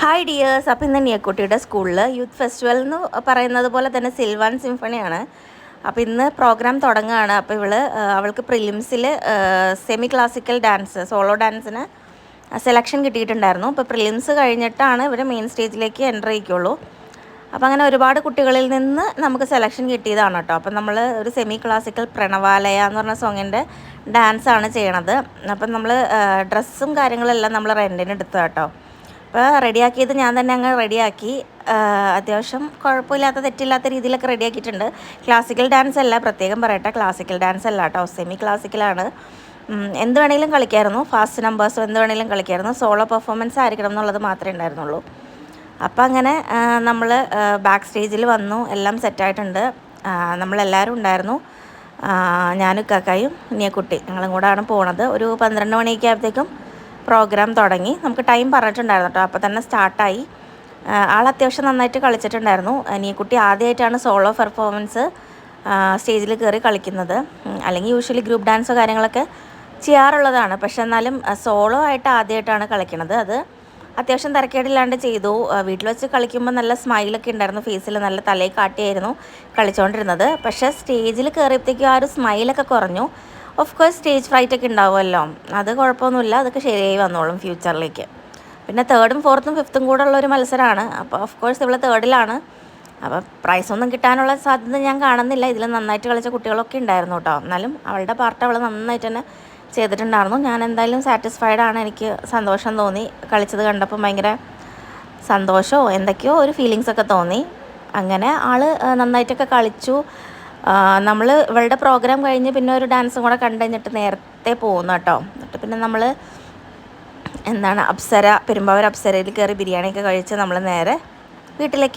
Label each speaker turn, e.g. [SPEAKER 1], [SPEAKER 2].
[SPEAKER 1] Hi dears അപ്പം ഇന്ന് നിയക്കുട്ടിയുടെ സ്കൂളിൽ യൂത്ത് ഫെസ്റ്റിവൽ എന്ന് പറയുന്നത് പോലെ തന്നെ സിൽവാൻ സിംഫണിയാണ്. അപ്പോൾ ഇന്ന് പ്രോഗ്രാം തുടങ്ങുകയാണ്. അപ്പോൾ ഇവൾ അവൾക്ക് പ്രിലിംസിൽ സെമി ക്ലാസിക്കൽ ഡാൻസ് സോളോ ഡാൻസിന് സെലക്ഷൻ കിട്ടിയിട്ടുണ്ടായിരുന്നു. അപ്പോൾ പ്രിലിംസ് കഴിഞ്ഞിട്ടാണ് ഇവർ മെയിൻ സ്റ്റേജിലേക്ക് എന്റർ ചെയ്യിക്കുള്ളൂ. അപ്പോൾ അങ്ങനെ ഒരുപാട് കുട്ടികളിൽ നിന്ന് നമുക്ക് സെലക്ഷൻ കിട്ടിയതാണ് കേട്ടോ. അപ്പം നമ്മൾ ഒരു സെമി ക്ലാസിക്കൽ പ്രണവാലയ എന്ന് പറഞ്ഞ സോങ്ങിന്റെ ഡാൻസാണ് ചെയ്യണത്. അപ്പം നമ്മൾ ഡ്രസ്സും കാര്യങ്ങളെല്ലാം നമ്മൾ റെന്റിന് എടുത്തു കേട്ടോ. അപ്പോൾ റെഡിയാക്കിയത് ഞാൻ തന്നെ അങ്ങ് റെഡിയാക്കി. അത്യാവശ്യം കുഴപ്പമില്ലാത്ത തെറ്റില്ലാത്ത രീതിയിലൊക്കെ റെഡിയാക്കിയിട്ടുണ്ട്. ക്ലാസിക്കൽ ഡാൻസ് അല്ല പ്രത്യേകം പറയട്ടെ ക്ലാസിക്കൽ ഡാൻസ് അല്ല കേട്ടോ. സെമി ക്ലാസിക്കലാണ് എന്ത് വേണമെങ്കിലും കളിക്കായിരുന്നു. ഫാസ്റ്റ് നമ്പേഴ്സും എന്ത് വേണമെങ്കിലും കളിക്കായിരുന്നു. സോളോ പെർഫോമൻസ് ആയിരിക്കണം എന്നുള്ളത് മാത്രമേ ഉണ്ടായിരുന്നുള്ളൂ. അപ്പം അങ്ങനെ നമ്മൾ ബാക്ക് സ്റ്റേജിൽ വന്നു. എല്ലാം സെറ്റായിട്ടുണ്ട് നമ്മളെല്ലാവരും ഉണ്ടായിരുന്നു. ഞാനും കക്കായും ഇനിയ കുട്ടി ഞങ്ങളും കൂടാണ് പോണത്. ഒരു പന്ത്രണ്ട് മണിയൊക്കെ ആയപ്പോഴത്തേക്കും പ്രോഗ്രാം തുടങ്ങി. നമുക്ക് ടൈം പറഞ്ഞിട്ടുണ്ടായിരുന്നു കേട്ടോ. അപ്പോൾ തന്നെ സ്റ്റാർട്ടായി. ആൾ അത്യാവശ്യം നന്നായിട്ട് കളിച്ചിട്ടുണ്ടായിരുന്നു. അനിയക്കുട്ടി ആദ്യമായിട്ടാണ് സോളോ പെർഫോമൻസ് സ്റ്റേജിൽ കയറി കളിക്കുന്നത്. അല്ലെങ്കിൽ യൂഷ്വലി ഗ്രൂപ്പ് ഡാൻസോ കാര്യങ്ങളൊക്കെ ചെയ്യാറുള്ളതാണ്. പക്ഷെ എന്നാലും സോളോ ആയിട്ട് ആദ്യമായിട്ടാണ് കളിക്കുന്നത് അത് അത്യാവശ്യം തിരക്കേടില്ലാണ്ട് ചെയ്തു. വീട്ടിൽ വെച്ച് കളിക്കുമ്പോൾ നല്ല സ്മൈലൊക്കെ ഉണ്ടായിരുന്നു. ഫേസിൽ നല്ല തലയിൽ കാട്ടിയായിരുന്നു കളിച്ചുകൊണ്ടിരുന്നത് പക്ഷേ സ്റ്റേജിൽ കയറിയപ്പോഴത്തേക്കും ആ ഒരു സ്മൈലൊക്കെ കുറഞ്ഞു. ഓഫ് കോഴ്സ് സ്റ്റേജ് ഫ്രൈറ്റ് ഒക്കെ ഉണ്ടാവുമല്ലോ. അത് കുഴപ്പമൊന്നുമില്ല. അതൊക്കെ ശരിയായി വന്നോളും ഫ്യൂച്ചറിലേക്ക് പിന്നെ തേർഡും ഫോർത്തും ഫിഫ്ത്തും കൂടെ ഉള്ള ഒരു മത്സരമാണ് അപ്പോൾ ഓഫ് കോഴ്സ് ഇവിടെ തേർഡിലാണ് അപ്പോൾ പ്രൈസ് ഒന്നും കിട്ടാനുള്ള സാധ്യത ഞാൻ കാണുന്നില്ല. ഇതിൽ നന്നായിട്ട് കളിച്ച കുട്ടികളൊക്കെ ഉണ്ടായിരുന്നു കേട്ടോ എന്നാലും അവളുടെ പാർട്ട് അവൾ നന്നായിട്ട് തന്നെ ചെയ്തിട്ടുണ്ടായിരുന്നു. ഞാൻ എന്തായാലും സാറ്റിസ്ഫൈഡ് ആണ്. എനിക്ക് സന്തോഷം തോന്നി. കളിച്ചത് കണ്ടപ്പോൾ ഭയങ്കര സന്തോഷമോ എന്തൊക്കെയോ ഒരു ഫീലിങ്സൊക്കെ തോന്നി. അങ്ങനെ ആൾ നന്നായിട്ടൊക്കെ കളിച്ചു. നമ്മൾ ഇവളുടെ പ്രോഗ്രാം കഴിഞ്ഞ് പിന്നെ ഒരു ഡാൻസും കൂടെ കണ്ടു കഴിഞ്ഞിട്ട് നേരത്തെ പോകുന്നു കേട്ടോ. എന്നിട്ട് പിന്നെ നമ്മൾ എന്താണ് അപ്സര പെരുമ്പാവൂർ അപ്സരയിൽ കയറി ബിരിയാണിയൊക്കെ കഴിച്ച് നമ്മൾ നേരെ വീട്ടിലേക്ക്